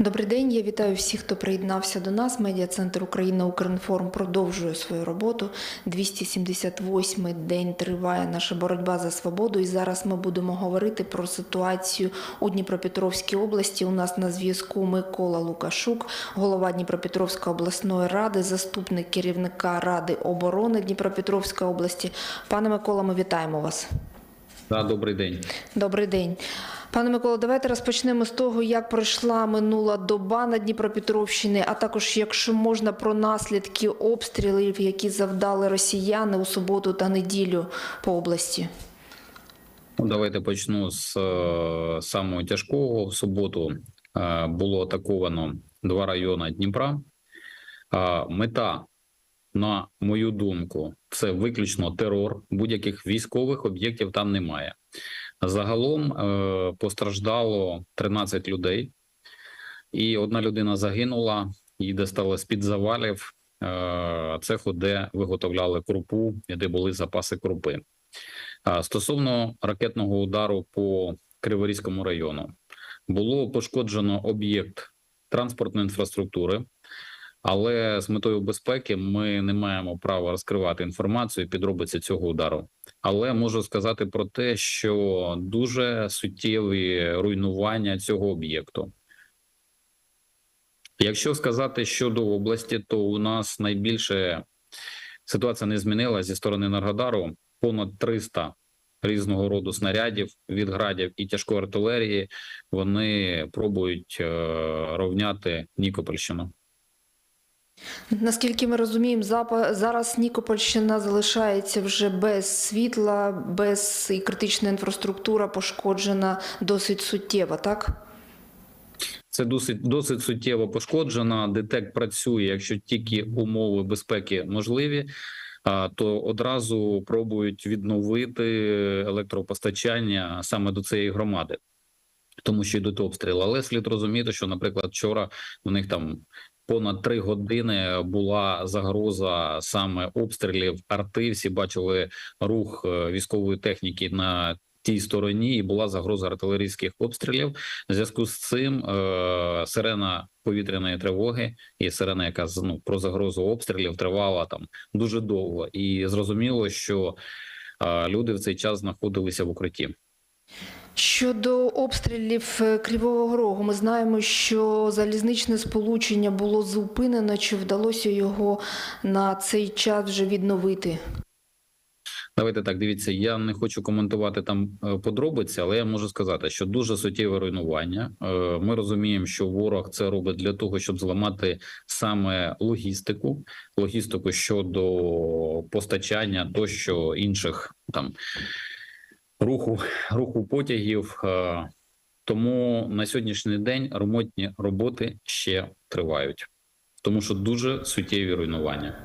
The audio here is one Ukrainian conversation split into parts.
Добрий день. Я вітаю всіх, хто приєднався до нас. Медіа центр Україна Укрінформ продовжує свою роботу. 278-й день триває наша боротьба за свободу. І зараз ми будемо говорити про ситуацію у Дніпропетровській області. У нас на зв'язку Микола Лукашук, голова Дніпропетровської обласної ради, заступник керівника Ради оборони Дніпропетровської області. Пане Микола, ми вітаємо вас. Да, добрий день. Добрий день. Пане Миколо, давайте розпочнемо з того, як пройшла минула доба на Дніпропетровщині, а також, якщо можна, про наслідки обстрілів, які завдали росіяни у суботу та неділю по області. Ну, Давайте почну з е, самого тяжкого. В суботу е, було атаковано два райони Дніпра. Мета, на мою думку, це виключно терор. Будь-яких військових об'єктів там немає. Загалом е, постраждало 13 людей, і одна людина загинула, її достали з-під завалів. Е, цеху, де виготовляли крупу, де були запаси крупи. Стосовно ракетного удару по Криворізькому району, було пошкоджено об'єкт транспортної інфраструктури, але з метою безпеки ми не маємо права розкривати інформацію підробиці цього удару. Але можу сказати про те, що дуже суттєві руйнування цього об'єкту. Якщо сказати щодо області, то у нас найбільше ситуація не змінилася зі сторони Енергодару. Понад 300 різного роду снарядів від градів і тяжкої артилерії. Вони пробують е, ровняти Нікопольщину. Наскільки ми розуміємо, зараз Нікопольщина залишається вже без світла, без і критична інфраструктура пошкоджена досить суттєво, так? Це досить досить суттєво пошкоджена. ДТЕК працює, якщо тільки умови безпеки можливі. То одразу пробують відновити електропостачання саме до цієї громади, тому що йдуть обстріли. Але слід розуміти, що, наприклад, вчора у них там понад три години була загроза саме обстрілів арти. Всі бачили рух е, військової техніки на тій стороні, і була загроза артилерійських обстрілів. В зв'язку з цим е, сирена повітряної тривоги і сирена, яка ну, про загрозу обстрілів тривала там дуже довго, і зрозуміло, що е, люди в цей час знаходилися в укритті. Щодо обстрілів е, Кривого Рогу, ми знаємо, що залізничне сполучення було зупинено. Чи вдалося його на цей час вже відновити? Давайте так, дивіться, я не хочу коментувати там е, подробиці, але я можу сказати, що дуже суттєве руйнування. Е, Ми розуміємо, що ворог це робить для того, щоб зламати саме логістику, логістику щодо постачання тощо інших там руху, руху потягів. Е, Тому на сьогоднішній день ремонтні роботи ще тривають, тому що дуже суттєві руйнування.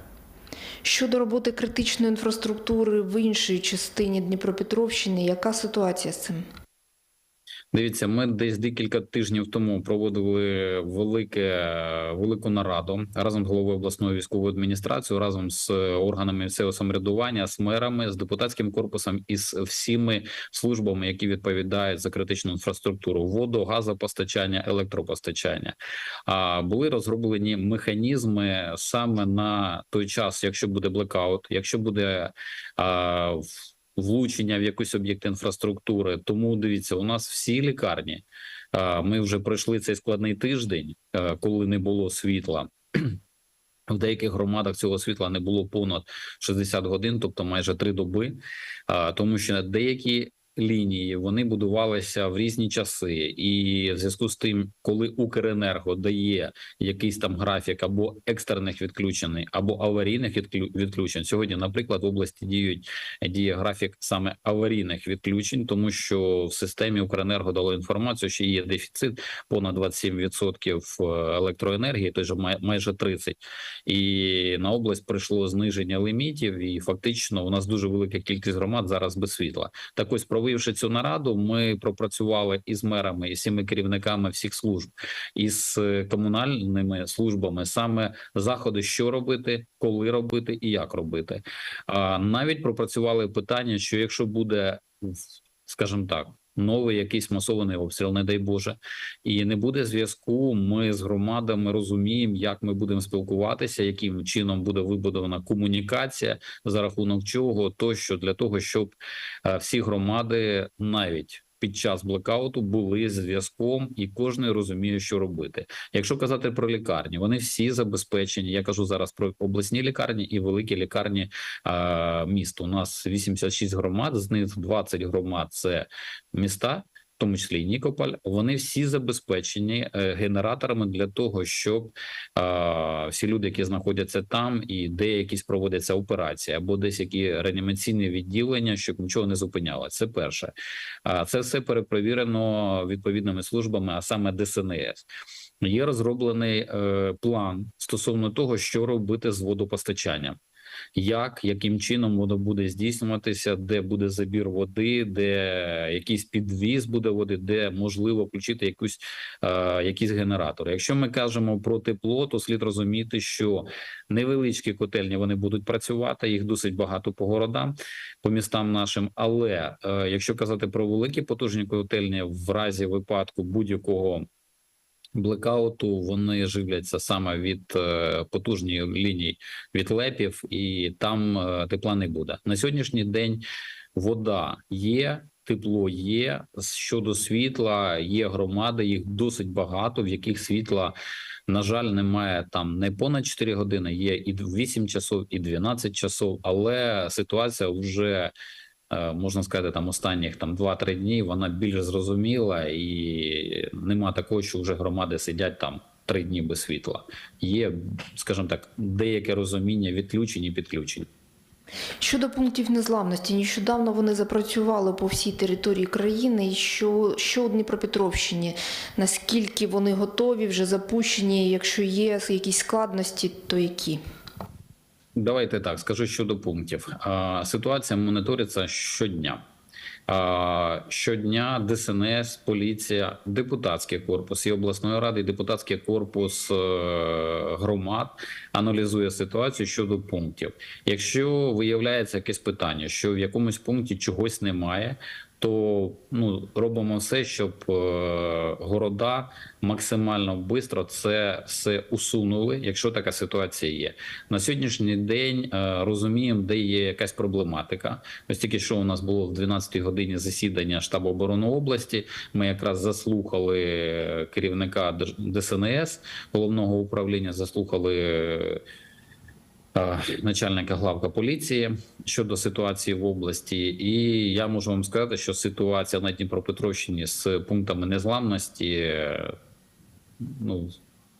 Щодо роботи критичної інфраструктури в іншій частині Дніпропетровщини, яка ситуація з цим? Дивіться, ми десь декілька тижнів тому проводили велике велику нараду разом з головою обласної військової адміністрації, разом з органами місцевого самоврядування, з мерами, з депутатським корпусом і з всіми службами, які відповідають за критичну інфраструктуру, воду, газопостачання, електропостачання. А були розроблені механізми саме на той час, якщо буде блекаут, якщо буде в- влучення в якийсь об'єкт інфраструктури. Тому дивіться, у нас всі лікарні. Ми вже пройшли цей складний тиждень, коли не було світла. В деяких громадах цього світла не було понад 60 годин, тобто майже три доби, тому що деякі лінії вони будувалися в різні часи, і в зв'язку з тим, коли Укренерго дає якийсь там графік або екстрених відключень, або аварійних відключень. Сьогодні, наприклад, в області діють діє графік саме аварійних відключень, тому що в системі Укренерго дало інформацію, що є дефіцит понад 27% електроенергії, той же майже 30%. І на область прийшло зниження лімітів, і фактично у нас дуже велика кількість громад зараз без світла. Так ось, провівши цю нараду, ми пропрацювали із мерами, і всіми керівниками всіх служб, із е, комунальними службами саме заходи, що робити, коли робити і як робити. А навіть пропрацювали питання, що якщо буде, скажімо так, новий якийсь масований обстріл, не дай Боже, і не буде зв'язку. Ми з громадами розуміємо, як ми будемо спілкуватися, яким чином буде вибудована комунікація, за рахунок чого тощо для того, щоб е, всі громади навіть. Під час блокауту були зв'язком, і кожен розуміє, що робити. Якщо казати про лікарні, вони всі забезпечені. Я кажу зараз про обласні лікарні і великі лікарні міст. У нас 86 громад, з них 20 громад це міста, тому числі і Нікополь. Вони всі забезпечені е, генераторами для того, щоб е, всі люди, які знаходяться там, і де якісь проводяться операції, або десь які реанімаційні відділення, щоб нічого не зупиняло. Це перше. А це все перепровірено відповідними службами, а саме ДСНС. Є розроблений е, план стосовно того, що робити з водопостачанням. Як, яким чином воно буде здійснюватися, де буде забір води, де якийсь підвіз буде води, де можливо включити якусь е, якісь генератори. Якщо ми кажемо про тепло, то слід розуміти, що невеличкі котельні вони будуть працювати, їх досить багато по городам, по містам нашим. Але е, якщо казати про великі потужні котельні, в разі випадку будь-якого блекауту, вони живляться саме від е, потужних ліній від лепів, і там е, тепла не буде. На сьогоднішній день вода є. Тепло є щодо світла, є громади, їх досить багато, в яких світла, на жаль, немає там не понад 4 години, є і 8 часов, і 12 часов, але ситуація вже можна сказати, там останніх там 2-3 дні вона більш зрозуміла, і нема такого, що вже громади сидять там. Три дні без світла є, скажімо так, деяке розуміння відключень і підключень. Щодо пунктів незламності, нещодавно вони запрацювали по всій території країни. Що, що у Дніпропетровщині? Наскільки вони готові, вже запущені? Якщо є якісь складності, то які? Давайте так скажу щодо пунктів. Ситуація моніториться щодня. Щодня ДСНС, поліція, депутатський корпус і обласної ради, і депутатський корпус е, громад аналізує ситуацію щодо пунктів. Якщо виявляється якесь питання, що в якомусь пункті чогось немає, то ну робимо все, щоб е, города максимально швидко це все усунули, якщо така ситуація є. На сьогоднішній день е, розуміємо, де є якась проблематика. Ось тільки що у нас було в 12-й годині засідання штабу оборони області. Ми якраз заслухали керівника ДСНС головного управління, заслухали. Е, Начальника главка поліції щодо ситуації в області, і я можу вам сказати, що ситуація на Дніпропетровщині з пунктами незламності е, ну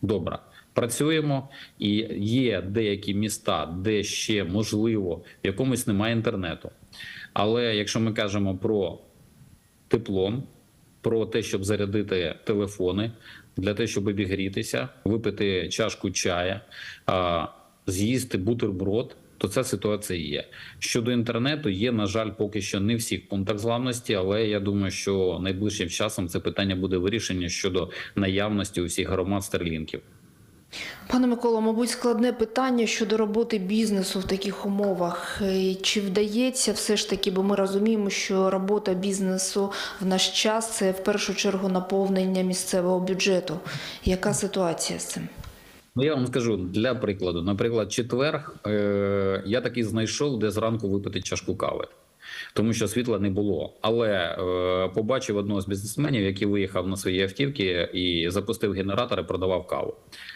добра. Працюємо, і є деякі міста, де ще можливо в якомусь немає інтернету. Але якщо ми кажемо про тепло, про те, щоб зарядити телефони, для того, щоб обігрітися, випити чашку чая, з'їсти бутерброд, то ця ситуація є. Щодо інтернету, є, на жаль, поки що не всіх пунктах зламності, але я думаю, що найближчим часом це питання буде вирішення щодо наявності у всіх громад старлінків. Пане Микола, мабуть, складне питання щодо роботи бізнесу в таких умовах. Е, Чи вдається все ж таки, бо ми розуміємо, що робота бізнесу в наш час це в першу чергу наповнення місцевого бюджету. Яка ситуація з цим? Ну, я вам скажу для прикладу. Наприклад, четвер е, я таки знайшов, де зранку випити чашку кави. Тому що світла не було, але е, побачив одного з бізнесменів, який виїхав на свої автівки і запустив генератор і продавав каву.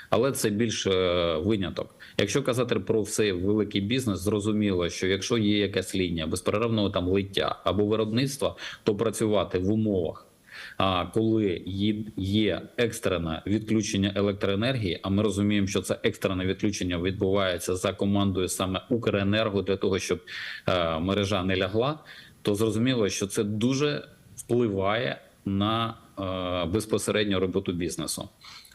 Але це більш е, виняток. Якщо казати про все великий бізнес, зрозуміло, що якщо є якась лінія безперервного там лиття або виробництва, то працювати в умовах. А коли є- екстрене відключення електроенергії, а ми розуміємо, що це екстрене відключення відбувається за командою саме Укренерго для того, щоб е, мережа не лягла, то зрозуміло, що це дуже впливає на е, безпосередньо роботу бізнесу.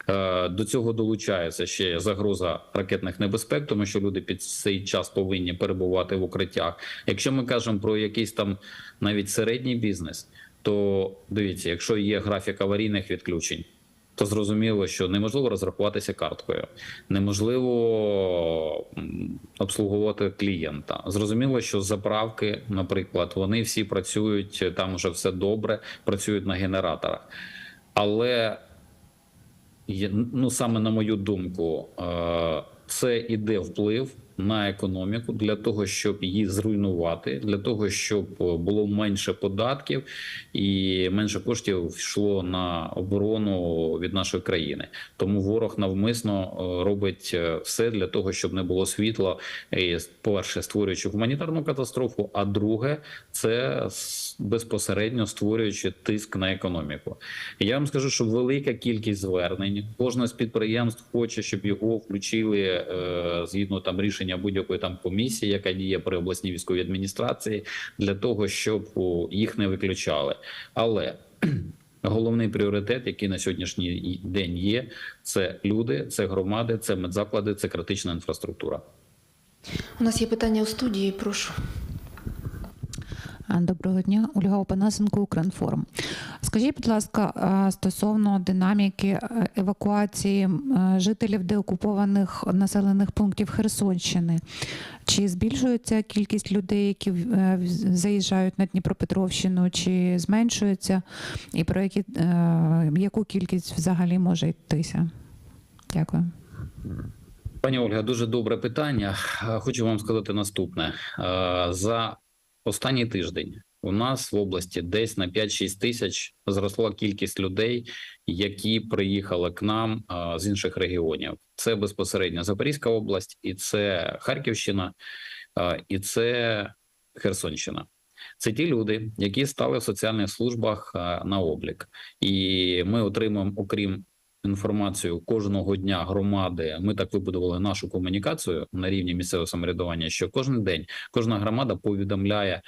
Е, До цього долучається ще загроза ракетних небезпек, тому що люди під цей час повинні перебувати в укриттях. Якщо ми кажемо про якийсь там навіть середній бізнес, то дивіться, якщо є графік аварійних відключень, то зрозуміло, що неможливо розрахуватися карткою, неможливо обслуговувати клієнта. Zрозуміло, що заправки, наприклад, вони всі працюють там, вже все добре, працюють на генераторах. Але ну саме на мою думку, е, це іде вплив на економіку для того, щоб її зруйнувати, для того, щоб е, було менше податків і менше коштів йшло на оборону від нашої країни. Тому ворог навмисно е, робить е, все для того, щоб не було світла. По-перше, створюючи гуманітарну катастрофу. А друге, це безпосередньо створюючи тиск на економіку. Я вам скажу, що велика кількість звернень. Кожне з підприємств хоче, щоб його включили згідно там рішення будь-якої там комісії, яка діє при обласній військовій адміністрації, для того, щоб їх не виключали. Але головний пріоритет, який на сьогоднішній день є, це люди, це громади, це медзаклади, це критична інфраструктура. У нас є питання у студії. Прошу. А, Доброго дня, Ольга Опанасенко, Укрінформ. Скажіть, будь ласка, стосовно динаміки е, евакуації жителів деокупованих населених пунктів Херсонщини, чи збільшується кількість людей, які е, заїжджають на Дніпропетровщину, чи зменшується, і про які, е, яку кількість взагалі може йтися? Дякую. Пані Ольга, дуже добре питання. Е, Хочу вам сказати наступне: Е, за останній тиждень у нас в області десь на 5-6 тисяч зросла кількість людей, які приїхали к нам з інших регіонів. Це безпосередньо Запорізька область, і це Харківщина, і це Херсонщина. Це ті люди, які стали в соціальних службах на облік, і ми отримуємо, окрім інформацію кожного дня громади. Ми так вибудували нашу комунікацію на рівні місцевого самоврядування, що кожен день кожна громада повідомляє,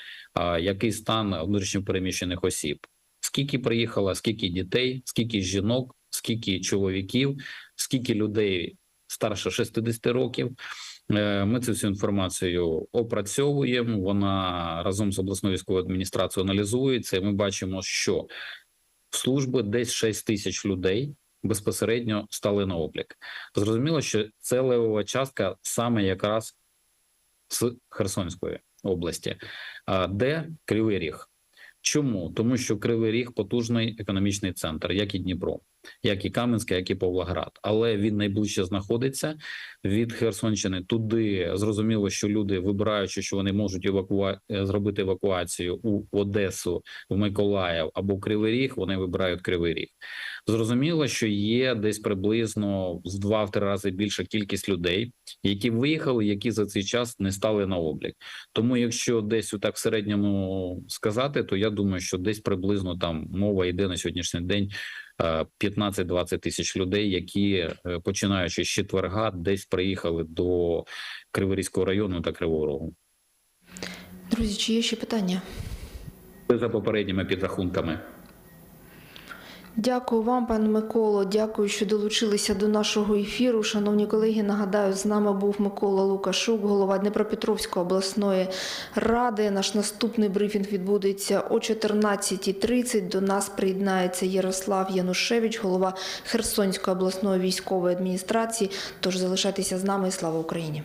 який стан внутрішньопереміщених осіб, скільки приїхало, скільки дітей, скільки жінок, скільки чоловіків, скільки людей старше 60 років. Е, Ми цю всю інформацію опрацьовуємо. Вона разом з обласною військовою адміністрацією аналізується. І ми бачимо, що в служби десь 6 тисяч людей безпосередньо стали на облік. Зрозуміло, що це левова частка саме якраз з Херсонської області, де Кривий Ріг. Чому? Тому що Кривий Ріг потужний економічний центр, як і Дніпро, як і Кам'янське, як і Павлоград. Але він найближче знаходиться від Херсонщини. Туди зрозуміло, що люди, вибираючи, що вони можуть евакуа... е, зробити евакуацію у Одесу, в Миколаїв або в Кривий Ріг, вони вибирають Кривий Ріг. Зрозуміло, що є десь приблизно з два-три рази більша кількість людей, які виїхали, які за цей час не стали на облік. Тому, якщо десь так в середньому сказати, то я думаю, що десь приблизно там мова йде на сьогоднішній день 15-20 тисяч людей, які е, починаючи з четверга, десь приїхали до Криворізького району та Кривого Рогу. Друзі, чи є ще питання? Це за попередніми підрахунками. Дякую вам, пане Миколо. Дякую, що долучилися до нашого ефіру. Шановні колеги, нагадаю, з нами був Микола Лукашук, голова Дніпропетровської обласної ради. Наш наступний брифінг відбудеться о 14.30. До нас приєднається Ярослав Янушевич, голова Херсонської обласної військової адміністрації. Тож залишайтеся з нами слава Україні.